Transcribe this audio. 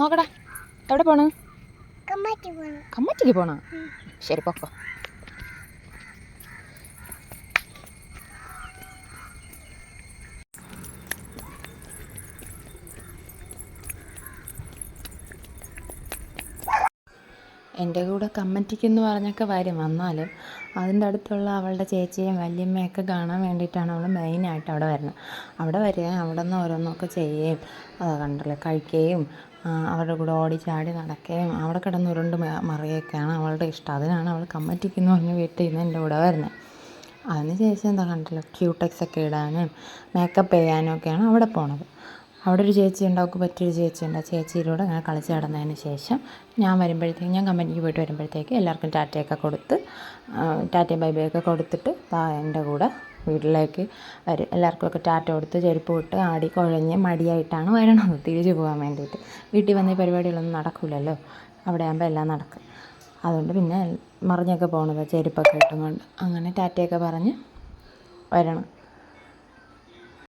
നോക്കടാ. എവിടെ പോണ്? കമ്മാറ്റിക്ക് പോണ. കമ്മറ്റിക്ക് പോണോ? ശരി പൊക്കോ എന്റെ കൂടെ കമ്മറ്റിക്ക് എന്ന് പറഞ്ഞൊക്കെ വരും. വന്നാലും അതിന്റെ അടുത്തുള്ള അവളുടെ ചേച്ചിയും വല്യമ്മയൊക്കെ കാണാൻ വേണ്ടിയിട്ടാണ് അവൾ മെയിനായിട്ട് അവിടെ വരുന്നത്. അവിടെ വരികയും അവിടെ നിന്ന് ഓരോന്നൊക്കെ ചെയ്യുകയും അത് കണ്ടല്ലേ കഴിക്കുകയും അവരുടെ കൂടെ ഓടി ചാടി നടക്കുകയും അവിടെ കിടന്ന് ഉരുണ്ട് മറിയൊക്കെയാണ് അവളുടെ ഇഷ്ടം. അതിനാണ് അവൾ കമ്മറ്റിക്ക് എന്ന് പറഞ്ഞ് വീട്ടിൽ നിന്ന് എന്റെ കൂടെ വരുന്നത്. അതിന് ശേഷം എന്താ കണ്ടല്ലോ ക്യൂടെക്സ് ഒക്കെ ഇടാനും മേക്കപ്പ് ചെയ്യാനും ഒക്കെയാണ് അവിടെ പോണത്. അവിടെ ഒരു ചേച്ചി ഉണ്ട് അവൾക്ക് പറ്റിയൊരു ചേച്ചി ഉണ്ട്. ചേച്ചിയിലൂടെ അങ്ങനെ കളിച്ച് നടന്നതിന് ശേഷം ഞാൻ വരുമ്പോഴത്തേക്ക് ഞാൻ കമ്പനിക്ക് പോയിട്ട് വരുമ്പോഴത്തേക്ക് എല്ലാവർക്കും ടാറ്റയൊക്കെ കൊടുത്ത് ടാറ്റയും ബൈ ബൈ കൊടുത്തിട്ട് താ എന്റെ കൂടെ വീട്ടിലേക്ക് വരും. എല്ലാവർക്കുമൊക്കെ ടാറ്റ കൊടുത്ത് ചെരുപ്പ് വിട്ട് ആടി കുഴഞ്ഞ് മടിയായിട്ടാണ് വരണത് തിരിച്ചു പോകാൻ വേണ്ടിയിട്ട്. വീട്ടിൽ വന്ന ഈ പരിപാടികളൊന്നും നടക്കില്ലല്ലോ അവിടെ ആകുമ്പോൾ എല്ലാം നടക്കും. അതുകൊണ്ട് പിന്നെ മറിഞ്ഞൊക്കെ പോകണത് ചെരുപ്പൊക്കെ ഇട്ടും കൊണ്ട്. അങ്ങനെ ടാറ്റയൊക്കെ പറഞ്ഞ് വരണം.